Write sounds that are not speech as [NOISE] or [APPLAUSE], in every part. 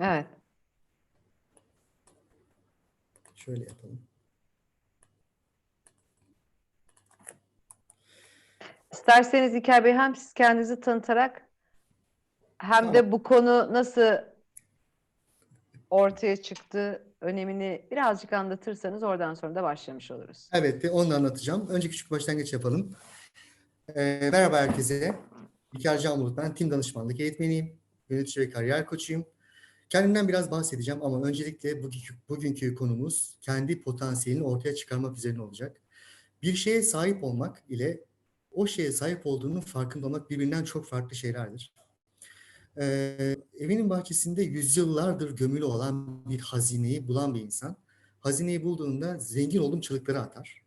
Evet. Şöyle yapalım. İsterseniz İlker Bey hem siz kendinizi tanıtarak hem de bu konu nasıl ortaya çıktı önemini birazcık anlatırsanız oradan sonra da başlamış oluruz. Evet, onu anlatacağım. Önce küçük başlangıç yapalım. Ee, merhaba herkese. İlker Can Bulut ben. Tim danışmanlık eğitmeniyim. Yönetici ve kariyer koçuyum. Kendimden biraz bahsedeceğim ama öncelikle bugünkü, bugünkü konumuz kendi potansiyelini ortaya çıkarmak üzerine olacak. Bir şeye sahip olmak ile o şeye sahip olduğunun farkında olmak birbirinden çok farklı şeylerdir. Ee, evinin bahçesinde yüzyıllardır gömülü olan bir hazineyi bulan bir insan, hazineyi bulduğunda zengin oldum çığlıkları atar.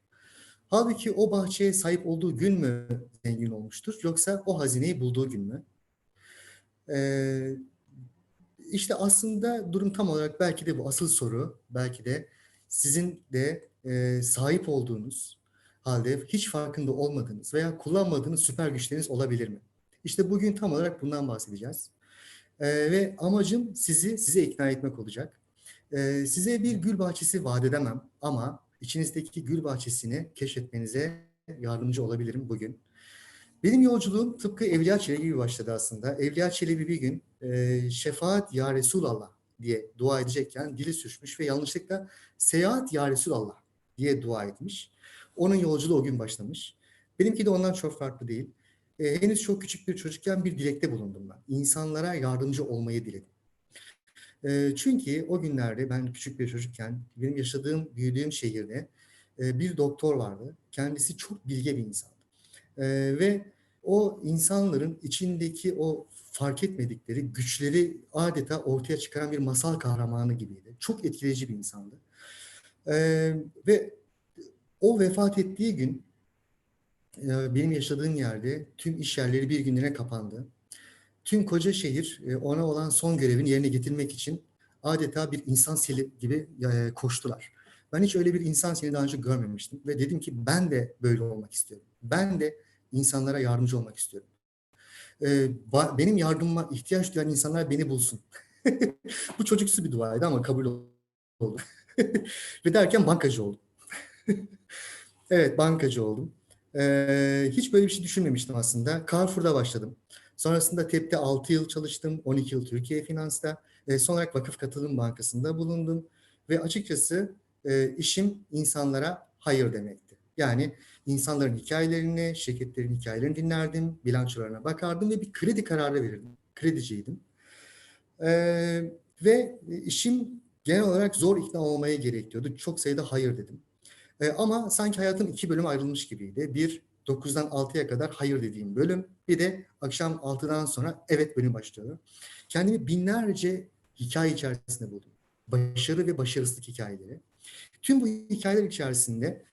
Halbuki o bahçeye sahip olduğu gün mü zengin olmuştur yoksa o hazineyi bulduğu gün mü? Ee, işte aslında durum tam olarak belki de bu asıl soru, belki de sizin de e, sahip olduğunuz halde hiç farkında olmadığınız veya kullanmadığınız süper güçleriniz olabilir mi? İşte bugün tam olarak bundan bahsedeceğiz. Ee, ve amacım sizi size ikna etmek olacak. Ee, size bir gül bahçesi vaat edemem ama içinizdeki gül bahçesini keşfetmenize yardımcı olabilirim bugün. Benim yolculuğum tıpkı Evliya Çelebi gibi başladı aslında. Evliya Çelebi bir gün e, şefaat ya Resulallah diye dua edecekken dili sürçmüş ve yanlışlıkla seyahat ya Resulallah diye dua etmiş. Onun yolculuğu o gün başlamış. Benimki de ondan çok farklı değil. E, henüz çok küçük bir çocukken bir dilekte bulundum ben. İnsanlara yardımcı olmayı diledim. E, çünkü o günlerde ben küçük bir çocukken benim yaşadığım, büyüdüğüm şehirde e, bir doktor vardı. Kendisi çok bilge bir insandı. E, ve o insanların içindeki o fark etmedikleri güçleri adeta ortaya çıkaran bir masal kahramanı gibiydi. Çok etkileyici bir insandı. E, ve o vefat ettiği gün e, benim yaşadığım yerde tüm iş yerleri bir günlüğüne kapandı. Tüm koca şehir e, ona olan son görevini yerine getirmek için adeta bir insan seli gibi e, koştular. Ben hiç öyle bir insan seli daha önce görmemiştim ve dedim ki ben de böyle olmak istiyorum. Ben de insanlara yardımcı olmak istiyorum. E, benim yardımıma ihtiyaç duyan insanlar beni bulsun. [LAUGHS] Bu çocuksu bir duaydı ama kabul oldu. [LAUGHS] ve derken bankacı oldum. [LAUGHS] evet bankacı oldum. Ee, hiç böyle bir şey düşünmemiştim aslında. Carrefour'da başladım. Sonrasında TEP'te 6 yıl çalıştım. 12 yıl Türkiye Finans'ta. E, son olarak Vakıf Katılım Bankası'nda bulundum. Ve açıkçası e, işim insanlara hayır demekti. Yani insanların hikayelerini, şirketlerin hikayelerini dinlerdim, bilançolarına bakardım ve bir kredi kararı verirdim. Krediciydim. E, ve işim genel olarak zor ikna olmaya gerekiyordu. Çok sayıda hayır dedim. E, ama sanki hayatım iki bölüm ayrılmış gibiydi. Bir 9'dan 6'ya kadar hayır dediğim bölüm. Bir de akşam 6'dan sonra evet bölüm başlıyor. Kendimi binlerce hikaye içerisinde buldum. Başarı ve başarısızlık hikayeleri. Tüm bu hikayeler içerisinde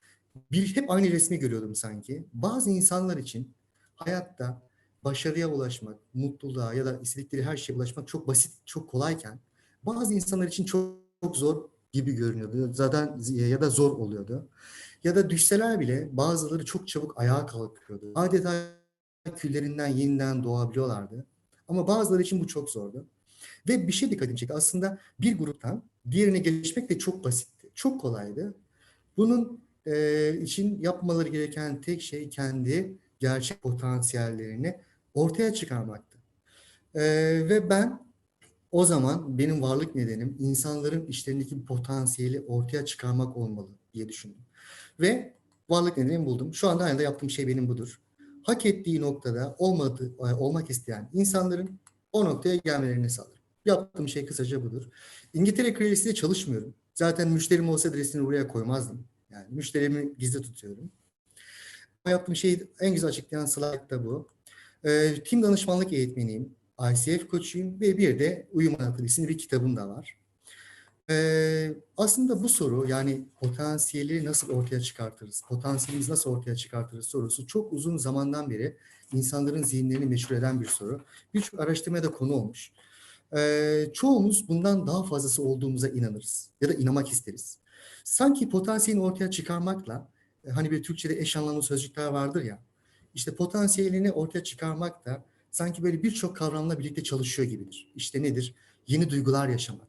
bir hep aynı resmi görüyordum sanki. Bazı insanlar için hayatta başarıya ulaşmak, mutluluğa ya da istedikleri her şeye ulaşmak çok basit, çok kolayken bazı insanlar için çok, çok zor gibi görünüyordu. Zaten ya da zor oluyordu. Ya da düşseler bile bazıları çok çabuk ayağa kalkıyordu. Adeta küllerinden yeniden doğabiliyorlardı. Ama bazıları için bu çok zordu. Ve bir şey dikkatimi çekti. Aslında bir gruptan diğerine geçmek de çok basitti. Çok kolaydı. Bunun e, için yapmaları gereken tek şey kendi gerçek potansiyellerini ortaya çıkarmaktı. E, ve ben o zaman benim varlık nedenim insanların işlerindeki potansiyeli ortaya çıkarmak olmalı diye düşündüm. Ve varlık nedenimi buldum. Şu anda aynı yaptığım şey benim budur. Hak ettiği noktada olmadı, e, olmak isteyen insanların o noktaya gelmelerini sağlarım. Yaptığım şey kısaca budur. İngiltere Kraliçesi'yle çalışmıyorum. Zaten müşterim olsa adresini buraya koymazdım. Yani müşterimi gizli tutuyorum. Ama yaptığım şeyi en güzel açıklayan slide da bu. Ee, tim danışmanlık eğitmeniyim. ICF koçuyum ve bir de Uyum Anahtarı isimli bir kitabım da var. Ee, aslında bu soru yani potansiyeli nasıl ortaya çıkartırız, potansiyelimizi nasıl ortaya çıkartırız sorusu çok uzun zamandan beri insanların zihinlerini meşgul eden bir soru. Birçok araştırmaya da konu olmuş. Ee, çoğumuz bundan daha fazlası olduğumuza inanırız ya da inanmak isteriz. Sanki potansiyelini ortaya çıkarmakla, e, hani bir Türkçe'de eş anlamlı sözcükler vardır ya, işte potansiyelini ortaya çıkarmak da sanki böyle birçok kavramla birlikte çalışıyor gibidir. İşte nedir? yeni duygular yaşamak,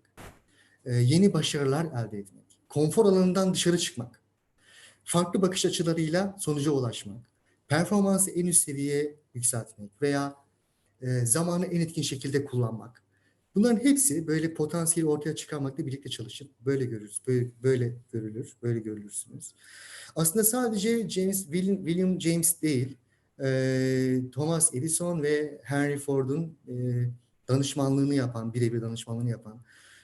e, yeni başarılar elde etmek, konfor alanından dışarı çıkmak, farklı bakış açılarıyla sonuca ulaşmak, performansı en üst seviyeye yükseltmek veya e, zamanı en etkin şekilde kullanmak. Bunların hepsi böyle potansiyeli ortaya çıkarmakla birlikte çalışır. Böyle görürüz, böyle, böyle görülür, böyle görülürsünüz. Aslında sadece James William, William James değil, e, Thomas Edison ve Henry Ford'un e, danışmanlığını yapan, birebir danışmanlığını yapan,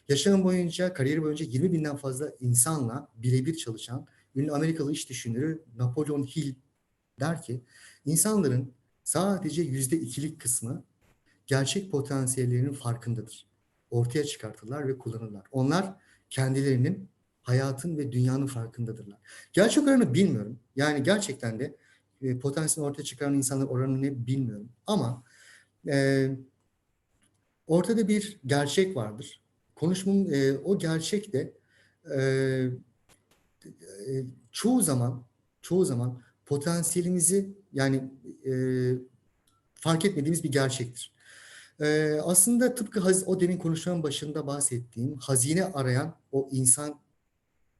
yaşam boyunca, kariyeri boyunca 20 binden fazla insanla birebir çalışan ünlü Amerikalı iş düşünürü Napoleon Hill der ki, insanların sadece yüzde ikilik kısmı gerçek potansiyellerinin farkındadır. Ortaya çıkartırlar ve kullanırlar. Onlar kendilerinin hayatın ve dünyanın farkındadırlar. Gerçek oranı bilmiyorum. Yani gerçekten de e, potansiyel ortaya çıkaran insanların oranı ne bilmiyorum. Ama e, ortada bir gerçek vardır. Konuşmamın e, o gerçek de e, e, çoğu zaman çoğu zaman potansiyelimizi yani e, fark etmediğimiz bir gerçektir. E, aslında tıpkı o demin konuşmanın başında bahsettiğim hazine arayan o insan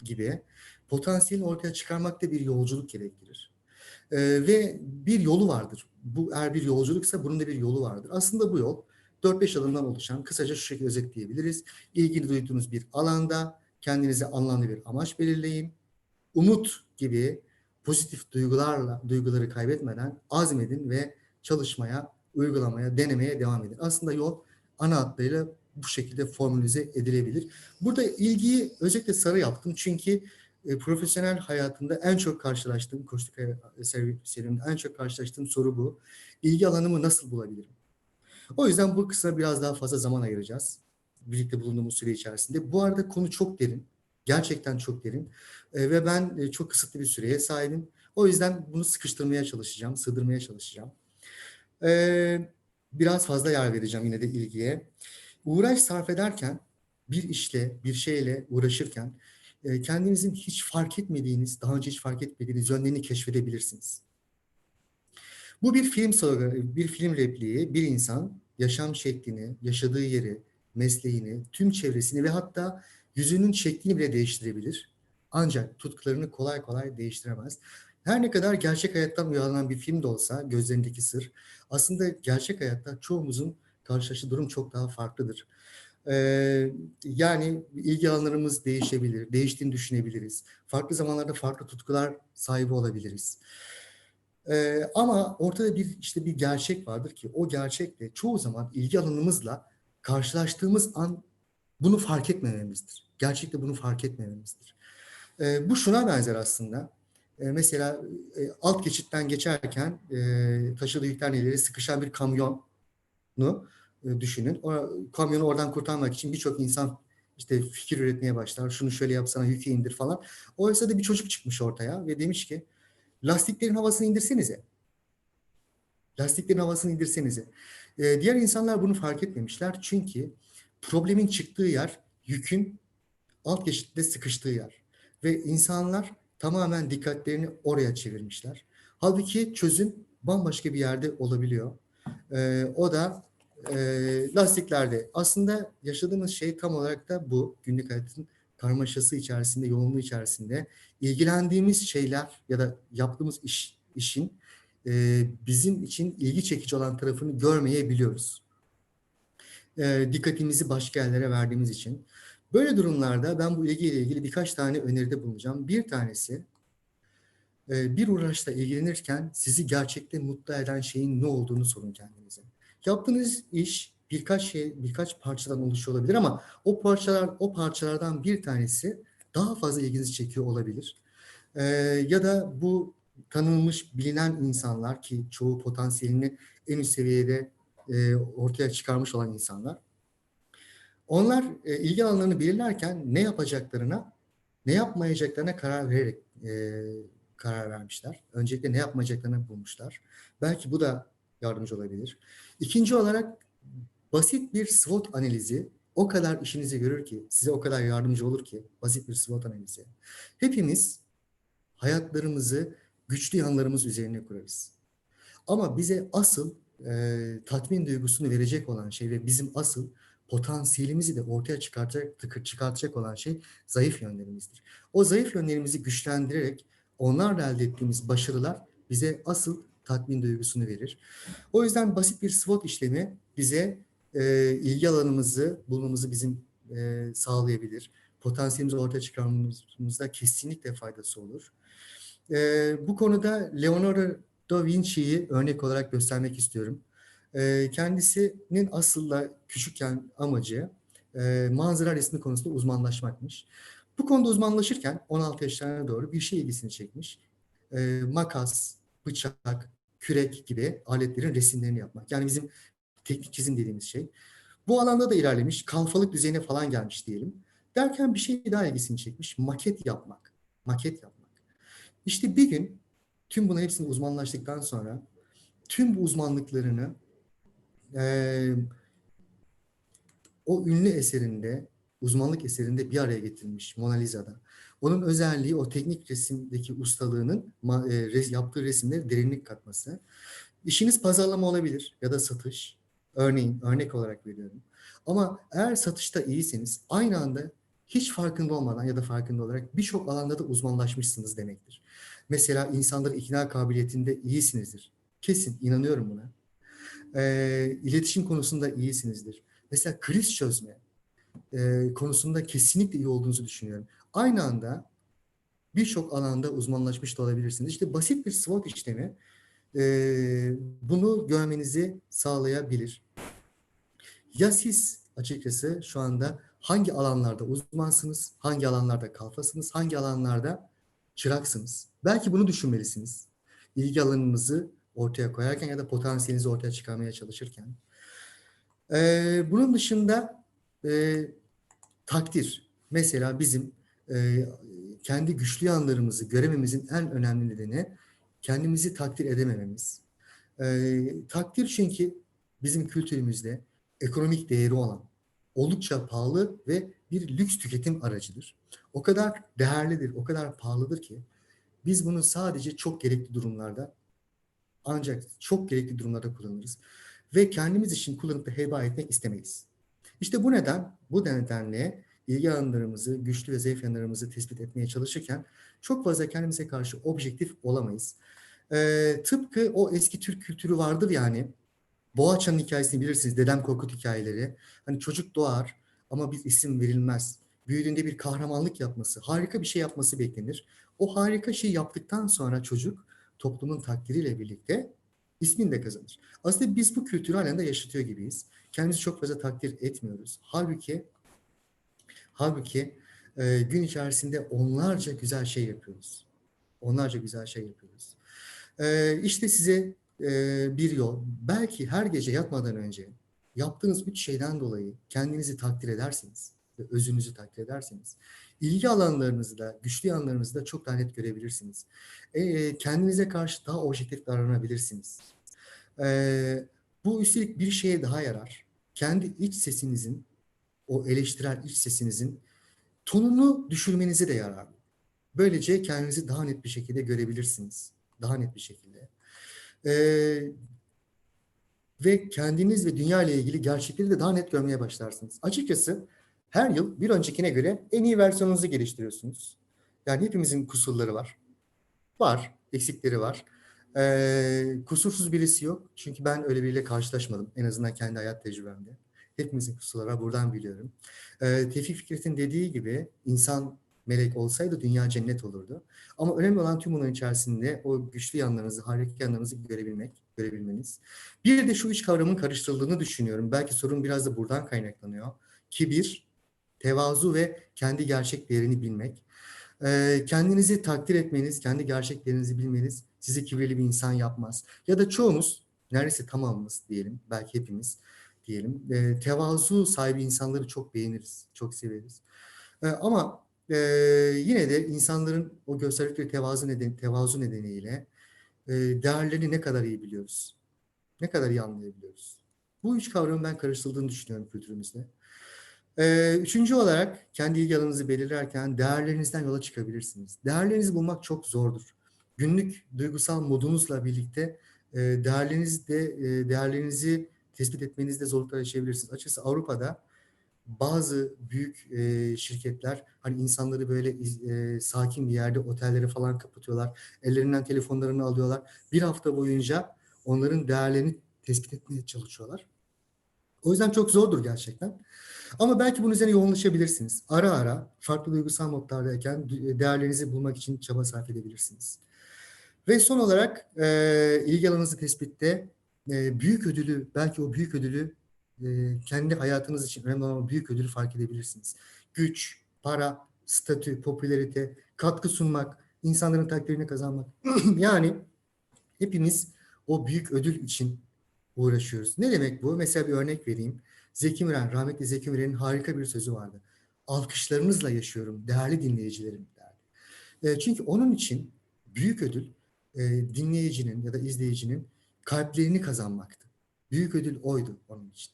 gibi potansiyelini ortaya çıkarmak da bir yolculuk gerektirir. E, ve bir yolu vardır. Bu eğer bir yolculuksa bunun da bir yolu vardır. Aslında bu yol 4-5 adımdan oluşan kısaca şu şekilde özetleyebiliriz. İlgili duyduğunuz bir alanda kendinize anlamlı bir amaç belirleyin. Umut gibi pozitif duygularla duyguları kaybetmeden azmedin ve çalışmaya, uygulamaya, denemeye devam edin. Aslında yol ana hatlarıyla bu şekilde formülize edilebilir. Burada ilgiyi özellikle sarı yaptım çünkü e, profesyonel hayatımda en çok karşılaştığım, koçluk ser- serimde en çok karşılaştığım soru bu. İlgi alanımı nasıl bulabilirim? O yüzden bu kısma biraz daha fazla zaman ayıracağız. Birlikte bulunduğumuz süre içerisinde. Bu arada konu çok derin. Gerçekten çok derin. E, ve ben e, çok kısıtlı bir süreye sahibim. O yüzden bunu sıkıştırmaya çalışacağım, sığdırmaya çalışacağım. E, biraz fazla yer vereceğim yine de ilgiye. Uğraş sarf ederken, bir işle, bir şeyle uğraşırken e, kendinizin hiç fark etmediğiniz, daha önce hiç fark etmediğiniz yönlerini keşfedebilirsiniz. Bu bir film sloganı, bir film repliği. Bir insan yaşam şeklini, yaşadığı yeri, mesleğini, tüm çevresini ve hatta yüzünün şeklini bile değiştirebilir. Ancak tutkularını kolay kolay değiştiremez. Her ne kadar gerçek hayattan uyarlanan bir film de olsa Gözlerindeki Sır, aslında gerçek hayatta çoğumuzun karşılaştığı durum çok daha farklıdır. Ee, yani ilgi alanlarımız değişebilir, değiştiğini düşünebiliriz. Farklı zamanlarda farklı tutkular sahibi olabiliriz. Ee, ama ortada bir işte bir gerçek vardır ki o gerçek de çoğu zaman ilgi alanımızla karşılaştığımız an bunu fark etmememizdir. Gerçekte bunu fark etmememizdir. Ee, bu şuna benzer aslında. Ee, mesela e, alt geçitten geçerken e, taşıdığı neleri sıkışan bir kamyonu e, düşünün. O kamyonu oradan kurtarmak için birçok insan işte fikir üretmeye başlar. Şunu şöyle yapsana yükü indir falan. Oysa da bir çocuk çıkmış ortaya ve demiş ki lastiklerin havasını indirsenize. Lastiklerin havasını indirsenize. Ee, diğer insanlar bunu fark etmemişler. Çünkü problemin çıktığı yer yükün alt geçitte sıkıştığı yer. Ve insanlar tamamen dikkatlerini oraya çevirmişler. Halbuki çözüm bambaşka bir yerde olabiliyor. Ee, o da e, lastiklerde. Aslında yaşadığımız şey tam olarak da bu. Günlük hayatın karmaşası içerisinde, yoğunluğu içerisinde ilgilendiğimiz şeyler ya da yaptığımız iş işin e, bizim için ilgi çekici olan tarafını görmeyebiliyoruz. E, dikkatimizi başka yerlere verdiğimiz için. Böyle durumlarda ben bu ilgiyle ilgili birkaç tane öneride bulunacağım. Bir tanesi e, bir uğraşla ilgilenirken sizi gerçekte mutlu eden şeyin ne olduğunu sorun kendinize. Yaptığınız iş birkaç şey, birkaç parçadan oluşuyor olabilir ama o parçalar, o parçalardan bir tanesi daha fazla ilginizi çekiyor olabilir. Ee, ya da bu tanınmış, bilinen insanlar ki çoğu potansiyelini en üst seviyede e, ortaya çıkarmış olan insanlar. Onlar e, ilgi alanlarını belirlerken ne yapacaklarına, ne yapmayacaklarına karar vererek e, karar vermişler. Öncelikle ne yapmayacaklarını bulmuşlar. Belki bu da yardımcı olabilir. İkinci olarak basit bir SWOT analizi o kadar işinizi görür ki, size o kadar yardımcı olur ki basit bir SWOT analizi. Hepimiz hayatlarımızı güçlü yanlarımız üzerine kurarız. Ama bize asıl e, tatmin duygusunu verecek olan şey ve bizim asıl potansiyelimizi de ortaya çıkartacak, çıkartacak olan şey zayıf yönlerimizdir. O zayıf yönlerimizi güçlendirerek onlarla elde ettiğimiz başarılar bize asıl tatmin duygusunu verir. O yüzden basit bir SWOT işlemi bize e, ilgi alanımızı bulmamızı bizim e, sağlayabilir. Potansiyelimizi ortaya çıkarmamızda kesinlikle faydası olur. E, bu konuda Leonardo da Vinci'yi örnek olarak göstermek istiyorum. E, kendisinin aslında küçükken amacı e, manzara resmi konusunda uzmanlaşmakmış. Bu konuda uzmanlaşırken 16 yaşlarına doğru bir şey ilgisini çekmiş. E, makas, bıçak, kürek gibi aletlerin resimlerini yapmak. Yani bizim teknik çizim dediğimiz şey. Bu alanda da ilerlemiş, kalfalık düzeyine falan gelmiş diyelim. Derken bir şey daha ilgisini çekmiş, maket yapmak. Maket yapmak. İşte bir gün tüm bunların hepsini uzmanlaştıktan sonra tüm bu uzmanlıklarını eee, o ünlü eserinde, uzmanlık eserinde bir araya getirmiş Mona Lisa'da. Onun özelliği o teknik resimdeki ustalığının e, yaptığı resimlere derinlik katması. İşiniz pazarlama olabilir ya da satış. Örneğin örnek olarak veriyorum. Ama eğer satışta iyiseniz aynı anda hiç farkında olmadan ya da farkında olarak birçok alanda da uzmanlaşmışsınız demektir. Mesela insanları ikna kabiliyetinde iyisinizdir. Kesin inanıyorum buna. Ee, iletişim konusunda iyisinizdir. Mesela kriz çözme e, konusunda kesinlikle iyi olduğunuzu düşünüyorum. Aynı anda birçok alanda uzmanlaşmış da olabilirsiniz. İşte basit bir SWOT işlemi e, bunu görmenizi sağlayabilir. Ya siz açıkçası şu anda hangi alanlarda uzmansınız, hangi alanlarda kalfasınız, hangi alanlarda çıraksınız? Belki bunu düşünmelisiniz. İlgi alanınızı ortaya koyarken ya da potansiyelinizi ortaya çıkarmaya çalışırken. Ee, bunun dışında e, takdir. Mesela bizim e, kendi güçlü yanlarımızı görememizin en önemli nedeni kendimizi takdir edemememiz. Ee, takdir çünkü bizim kültürümüzde ekonomik değeri olan, oldukça pahalı ve bir lüks tüketim aracıdır. O kadar değerlidir, o kadar pahalıdır ki biz bunu sadece çok gerekli durumlarda ancak çok gerekli durumlarda kullanırız ve kendimiz için kullanıp da heba etmek istemeyiz. İşte bu neden, bu nedenle ilgi alanlarımızı, güçlü ve zayıf yanlarımızı tespit etmeye çalışırken çok fazla kendimize karşı objektif olamayız. Ee, tıpkı o eski Türk kültürü vardır yani. Boğaçan'ın hikayesini bilirsiniz. Dedem Korkut hikayeleri. Hani çocuk doğar ama bir isim verilmez. Büyüdüğünde bir kahramanlık yapması, harika bir şey yapması beklenir. O harika şeyi yaptıktan sonra çocuk toplumun takdiriyle birlikte ismini de kazanır. Aslında biz bu kültürü halen de yaşatıyor gibiyiz. Kendimizi çok fazla takdir etmiyoruz. Halbuki halbuki e, gün içerisinde onlarca güzel şey yapıyoruz. Onlarca güzel şey yapıyoruz. E, işte size e, bir yol. Belki her gece yatmadan önce yaptığınız üç şeyden dolayı kendinizi takdir edersiniz ve özünüzü takdir ederseniz ilgi alanlarınızı da, güçlü yanlarınızı da çok daha net görebilirsiniz. E, kendinize karşı daha objektif davranabilirsiniz. E, bu üstelik bir şeye daha yarar. Kendi iç sesinizin, o eleştirel iç sesinizin tonunu düşürmenize de yarar. Böylece kendinizi daha net bir şekilde görebilirsiniz. Daha net bir şekilde. Ee, ve kendiniz ve dünya ile ilgili gerçekleri de daha net görmeye başlarsınız. Açıkçası her yıl bir öncekine göre en iyi versiyonunuzu geliştiriyorsunuz. Yani hepimizin kusurları var. Var, eksikleri var. Ee, kusursuz birisi yok. Çünkü ben öyle biriyle karşılaşmadım. En azından kendi hayat tecrübemde. Hepimizin kusurları var. Buradan biliyorum. Ee, Tevfik Fikret'in dediği gibi insan melek olsaydı dünya cennet olurdu. Ama önemli olan tüm bunların içerisinde o güçlü yanlarınızı, harika yanlarınızı görebilmek, görebilmeniz. Bir de şu üç kavramın karıştırıldığını düşünüyorum. Belki sorun biraz da buradan kaynaklanıyor. Kibir, tevazu ve kendi gerçek değerini bilmek. Kendinizi takdir etmeniz, kendi gerçek değerinizi bilmeniz sizi kibirli bir insan yapmaz. Ya da çoğumuz, neredeyse tamamımız diyelim, belki hepimiz diyelim, tevazu sahibi insanları çok beğeniriz, çok severiz. Ama yine de insanların o gösterdikleri tevazu, neden, tevazu nedeniyle değerlerini ne kadar iyi biliyoruz? Ne kadar iyi anlayabiliyoruz? Bu üç kavramın ben karıştırıldığını düşünüyorum kültürümüzde. E, üçüncü olarak kendi ilgi alanınızı belirlerken değerlerinizden yola çıkabilirsiniz. Değerlerinizi bulmak çok zordur. Günlük duygusal modunuzla birlikte e, değerlerinizi de e, değerlerinizi tespit etmenizde zorluklar yaşayabilirsiniz. Açıkçası Avrupa'da bazı büyük e, şirketler hani insanları böyle e, sakin bir yerde otellere falan kapatıyorlar. Ellerinden telefonlarını alıyorlar. Bir hafta boyunca onların değerlerini tespit etmeye çalışıyorlar. O yüzden çok zordur gerçekten. Ama belki bunun üzerine yoğunlaşabilirsiniz. Ara ara farklı duygusal modlardayken dü- değerlerinizi bulmak için çaba sarf edebilirsiniz. Ve son olarak e, ilgi alanınızı tespitte e, büyük ödülü, belki o büyük ödülü e, kendi hayatınız için önemli olan büyük ödülü fark edebilirsiniz. Güç, para, statü, popülarite, katkı sunmak, insanların takdirini kazanmak. [CLEARS THROAT] yani hepimiz o büyük ödül için uğraşıyoruz. Ne demek bu? Mesela bir örnek vereyim. Zeki Müren, rahmetli Zeki Müren'in harika bir sözü vardı. Alkışlarınızla yaşıyorum değerli dinleyicilerim derdi. E, çünkü onun için büyük ödül e, dinleyicinin ya da izleyicinin kalplerini kazanmaktı. Büyük ödül oydu onun için.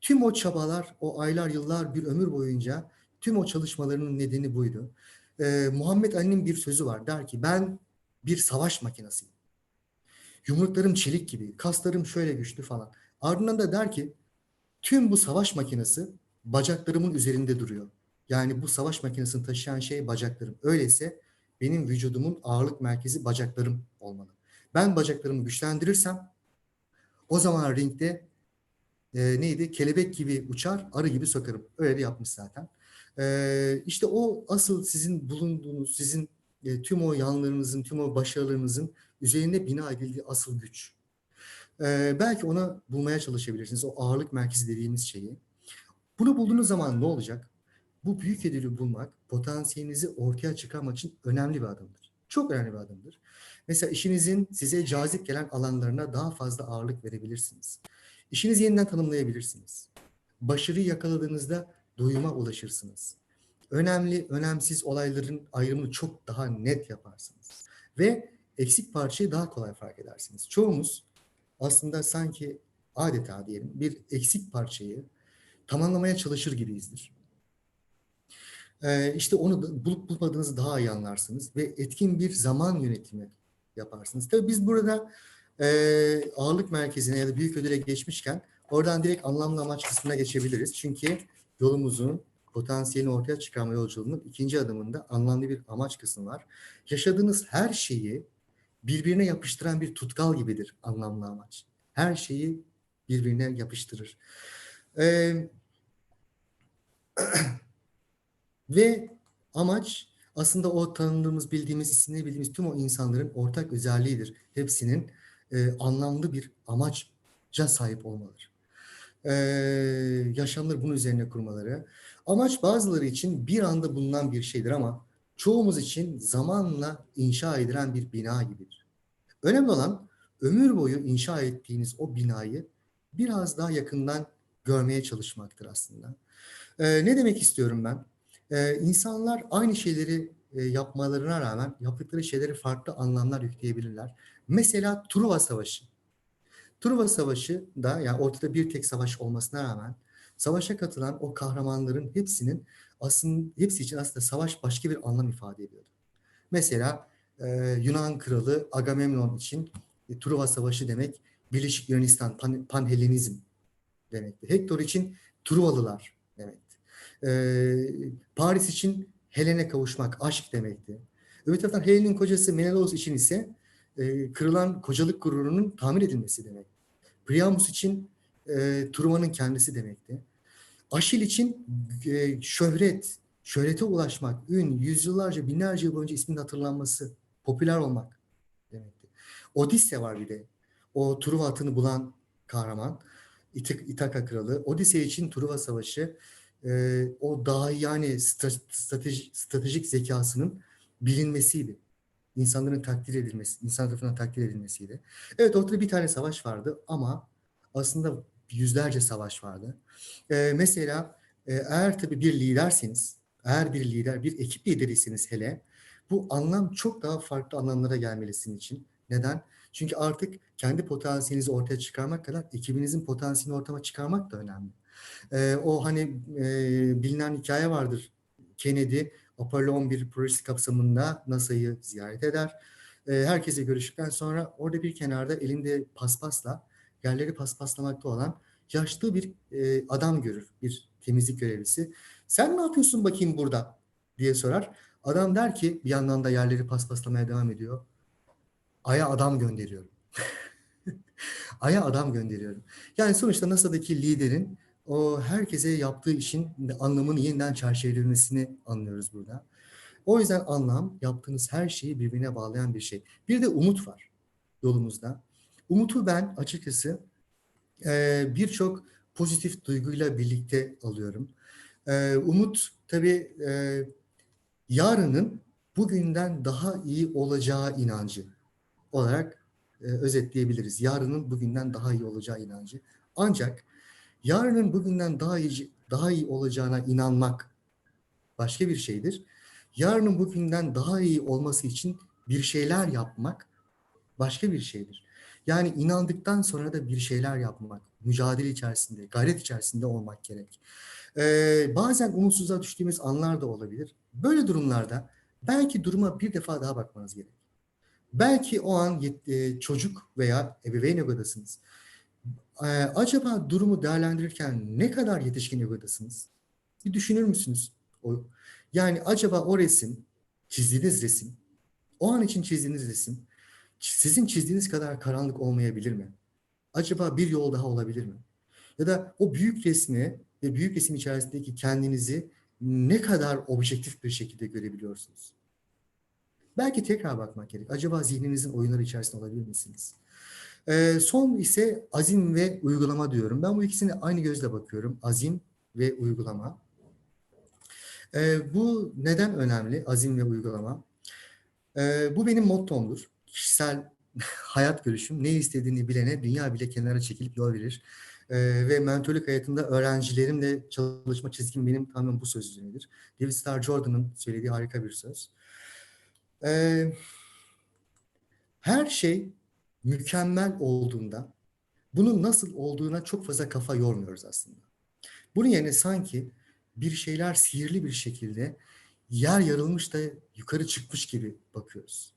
Tüm o çabalar, o aylar, yıllar, bir ömür boyunca tüm o çalışmalarının nedeni buydu. E, Muhammed Ali'nin bir sözü var. Der ki ben bir savaş makinasıyım. Yumruklarım çelik gibi, kaslarım şöyle güçlü falan. Ardından da der ki tüm bu savaş makinesi bacaklarımın üzerinde duruyor. Yani bu savaş makinesini taşıyan şey bacaklarım. Öyleyse benim vücudumun ağırlık merkezi bacaklarım olmalı. Ben bacaklarımı güçlendirirsem o zaman ringde e, neydi? Kelebek gibi uçar, arı gibi sokarım. Öyle de yapmış zaten. E, işte o asıl sizin bulunduğunuz, sizin e, tüm o yanlarınızın, tüm o başarılarınızın üzerine bina edildiği asıl güç. E, belki ona bulmaya çalışabilirsiniz. O ağırlık merkezi dediğimiz şeyi. Bunu bulduğunuz zaman ne olacak? Bu büyük ödülü bulmak, potansiyelinizi ortaya çıkarmak için önemli bir adımdır. Çok önemli bir adımdır. Mesela işinizin size cazip gelen alanlarına daha fazla ağırlık verebilirsiniz. İşinizi yeniden tanımlayabilirsiniz. Başarıyı yakaladığınızda doyuma ulaşırsınız. Önemli, önemsiz olayların ayrımını çok daha net yaparsınız. Ve eksik parçayı daha kolay fark edersiniz. Çoğumuz aslında sanki adeta diyelim bir eksik parçayı tamamlamaya çalışır gibiyizdir. Ee, işte onu bulup bulmadığınızı daha iyi anlarsınız ve etkin bir zaman yönetimi yaparsınız. Tabii biz burada e, ağırlık merkezine ya da büyük ödüle geçmişken oradan direkt anlamlı amaç kısmına geçebiliriz. Çünkü yolumuzun potansiyelini ortaya çıkarma yolculuğunun ikinci adımında anlamlı bir amaç kısmı var. Yaşadığınız her şeyi birbirine yapıştıran bir tutkal gibidir anlamlı amaç. Her şeyi birbirine yapıştırır. Ee, [CLEARS THROAT] ve amaç aslında o tanıdığımız, bildiğimiz, isimleri bildiğimiz tüm o insanların ortak özelliğidir. Hepsinin e, anlamlı bir amaca sahip olmaları. E, yaşamları bunun üzerine kurmaları. Amaç bazıları için bir anda bulunan bir şeydir ama çoğumuz için zamanla inşa edilen bir bina gibidir. Önemli olan ömür boyu inşa ettiğiniz o binayı biraz daha yakından görmeye çalışmaktır aslında. E, ne demek istiyorum ben? Ee, insanlar aynı şeyleri e, yapmalarına rağmen yaptıkları şeyleri farklı anlamlar yükleyebilirler. Mesela Truva Savaşı. Truva Savaşı da yani ortada bir tek savaş olmasına rağmen savaşa katılan o kahramanların hepsinin aslında hepsi için aslında savaş başka bir anlam ifade ediyordu. Mesela e, Yunan kralı Agamemnon için e, Truva Savaşı demek Birleşik Yunanistan, Pan, Panhelenizm demekti. Hektor için Truvalılar demekti. Ee, Paris için Helen'e kavuşmak, aşk demekti. Öbür taraftan Helen'in kocası Menelaos için ise e, kırılan kocalık gururunun tamir edilmesi demek. Priamus için e, Truman'ın kendisi demekti. Aşil için e, şöhret, şöhrete ulaşmak, ün, yüzyıllarca, binlerce yıl boyunca isminin hatırlanması, popüler olmak demekti. Odisse var bir de. O Truva atını bulan kahraman. İtak, İtaka kralı. Odisse için Truva Savaşı e, o daha yani strateji, stratejik zekasının bilinmesiydi. İnsanların takdir edilmesi, insan tarafından takdir edilmesiydi. Evet ortada bir tane savaş vardı ama aslında yüzlerce savaş vardı. E, mesela e, eğer tabii bir liderseniz, eğer bir lider, bir ekip lideriyseniz hele bu anlam çok daha farklı anlamlara gelmelisin için. Neden? Çünkü artık kendi potansiyelinizi ortaya çıkarmak kadar ekibinizin potansiyelini ortama çıkarmak da önemli. Ee, o hani e, bilinen hikaye vardır. Kennedy Apollo 11 projesi kapsamında NASA'yı ziyaret eder. Ee, herkese görüştükten sonra orada bir kenarda elinde paspasla yerleri paspaslamakta olan yaşlı bir e, adam görür. Bir temizlik görevlisi. Sen ne yapıyorsun bakayım burada diye sorar. Adam der ki bir yandan da yerleri paspaslamaya devam ediyor. Ay'a adam gönderiyorum. [LAUGHS] Ay'a adam gönderiyorum. Yani sonuçta NASA'daki liderin o herkese yaptığı işin anlamını yeniden çerçevelemesini anlıyoruz burada. O yüzden anlam yaptığınız her şeyi birbirine bağlayan bir şey. Bir de umut var yolumuzda. Umut'u ben açıkçası e, birçok pozitif duyguyla birlikte alıyorum. E, umut tabii e, yarının bugünden daha iyi olacağı inancı olarak e, özetleyebiliriz. Yarının bugünden daha iyi olacağı inancı. Ancak yarının bugünden daha iyi daha iyi olacağına inanmak başka bir şeydir. Yarının bugünden daha iyi olması için bir şeyler yapmak başka bir şeydir. Yani inandıktan sonra da bir şeyler yapmak, mücadele içerisinde, gayret içerisinde olmak gerek. Ee, bazen umutsuzluğa düştüğümüz anlar da olabilir. Böyle durumlarda belki duruma bir defa daha bakmanız gerek. Belki o an e, çocuk veya ebeveyn egodasınız. Ee, acaba durumu değerlendirirken ne kadar yetişkin egodasınız? Bir düşünür müsünüz? O, yani acaba o resim, çizdiğiniz resim, o an için çizdiğiniz resim, sizin çizdiğiniz kadar karanlık olmayabilir mi? Acaba bir yol daha olabilir mi? Ya da o büyük resmi ve büyük resim içerisindeki kendinizi ne kadar objektif bir şekilde görebiliyorsunuz? Belki tekrar bakmak gerek. Acaba zihninizin oyunları içerisinde olabilir misiniz? Ee, son ise azim ve uygulama diyorum. Ben bu ikisine aynı gözle bakıyorum. Azim ve uygulama. Ee, bu neden önemli? Azim ve uygulama. Ee, bu benim mottomdur. Kişisel [LAUGHS] hayat görüşüm. Ne istediğini bilene dünya bile kenara çekilip yol verir. Ee, ve mentörlük hayatında öğrencilerimle çalışma çizgim benim tamamen bu söz üzerinedir. David Starr Jordan'ın söylediği harika bir söz. Ee, her şey mükemmel olduğunda bunun nasıl olduğuna çok fazla kafa yormuyoruz aslında. Bunun yerine sanki bir şeyler sihirli bir şekilde yer yarılmış da yukarı çıkmış gibi bakıyoruz.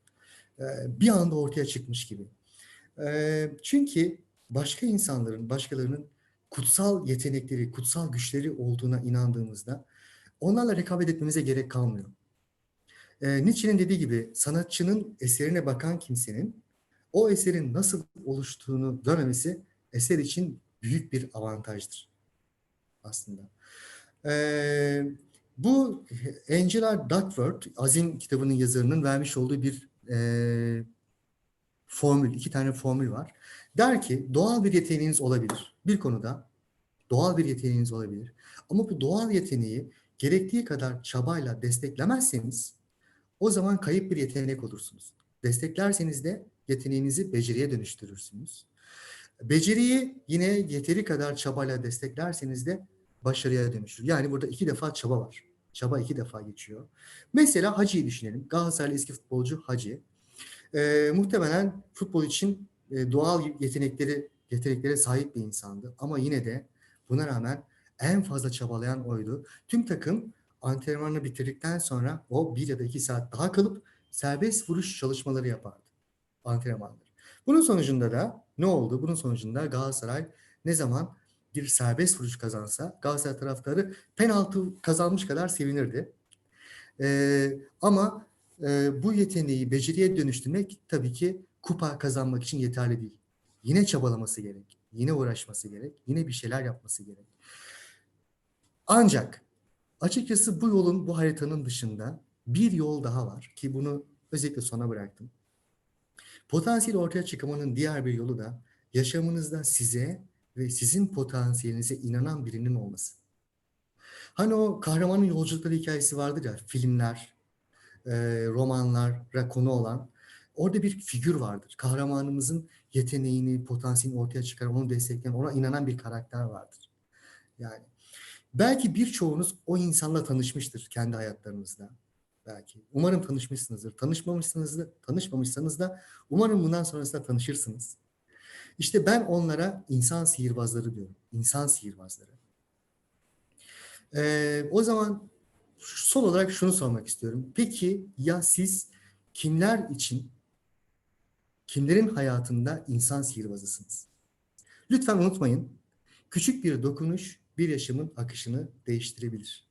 Ee, bir anda ortaya çıkmış gibi. Ee, çünkü başka insanların, başkalarının kutsal yetenekleri, kutsal güçleri olduğuna inandığımızda onlarla rekabet etmemize gerek kalmıyor. Ee, Nietzsche'nin dediği gibi sanatçının eserine bakan kimsenin o eserin nasıl oluştuğunu görmemesi eser için büyük bir avantajdır aslında. Ee, bu Angela Duckworth, Azim kitabının yazarının vermiş olduğu bir e, formül, iki tane formül var. Der ki doğal bir yeteneğiniz olabilir. Bir konuda doğal bir yeteneğiniz olabilir. Ama bu doğal yeteneği gerektiği kadar çabayla desteklemezseniz o zaman kayıp bir yetenek olursunuz. Desteklerseniz de yeteneğinizi beceriye dönüştürürsünüz. Beceriyi yine yeteri kadar çabayla desteklerseniz de başarıya dönüşür. Yani burada iki defa çaba var. Çaba iki defa geçiyor. Mesela Hacı'yı düşünelim. Galatasaraylı eski futbolcu Hacı. Ee, muhtemelen futbol için e, doğal yetenekleri yeteneklere sahip bir insandı. Ama yine de buna rağmen en fazla çabalayan oydu. Tüm takım antrenmanını bitirdikten sonra o bir ya da iki saat daha kalıp serbest vuruş çalışmaları yapardı. Antrenmanları. Bunun sonucunda da ne oldu? Bunun sonucunda Galatasaray ne zaman bir serbest vuruş kazansa Galatasaray taraftarı penaltı kazanmış kadar sevinirdi. Ee, ama e, bu yeteneği beceriye dönüştürmek tabii ki kupa kazanmak için yeterli değil. Yine çabalaması gerek. Yine uğraşması gerek. Yine bir şeyler yapması gerek. Ancak açıkçası bu yolun, bu haritanın dışında bir yol daha var ki bunu özellikle sona bıraktım. Potansiyel ortaya çıkmanın diğer bir yolu da yaşamınızda size ve sizin potansiyelinize inanan birinin olması. Hani o kahramanın yolculukları hikayesi vardır ya, filmler, e, romanlara konu olan. Orada bir figür vardır. Kahramanımızın yeteneğini, potansiyelini ortaya çıkaran, onu destekleyen, ona inanan bir karakter vardır. Yani belki birçoğunuz o insanla tanışmıştır kendi hayatlarınızda. Belki. Umarım tanışmışsınızdır. Tanışmamışsınız da, tanışmamışsanız da umarım bundan sonrasında tanışırsınız. İşte ben onlara insan sihirbazları diyorum. İnsan sihirbazları. Ee, o zaman son olarak şunu sormak istiyorum. Peki ya siz kimler için, kimlerin hayatında insan sihirbazısınız? Lütfen unutmayın. Küçük bir dokunuş bir yaşamın akışını değiştirebilir.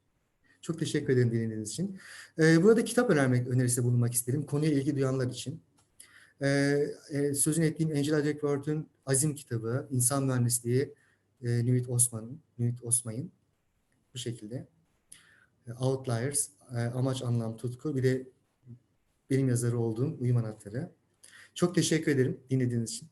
Çok teşekkür ederim dinlediğiniz için. Ee, burada kitap önermek önerisinde bulunmak isterim. Konuya ilgi duyanlar için. Ee, e, sözünü ettiğim Angela Duckworth'un Azim kitabı, İnsan Mühendisliği, e, Nüvit Osman'ın, Nüvit Osmay'ın bu şekilde. E, Outliers, e, Amaç, Anlam, Tutku, bir de benim yazarı olduğum Uyum Anahtarı. Çok teşekkür ederim dinlediğiniz için.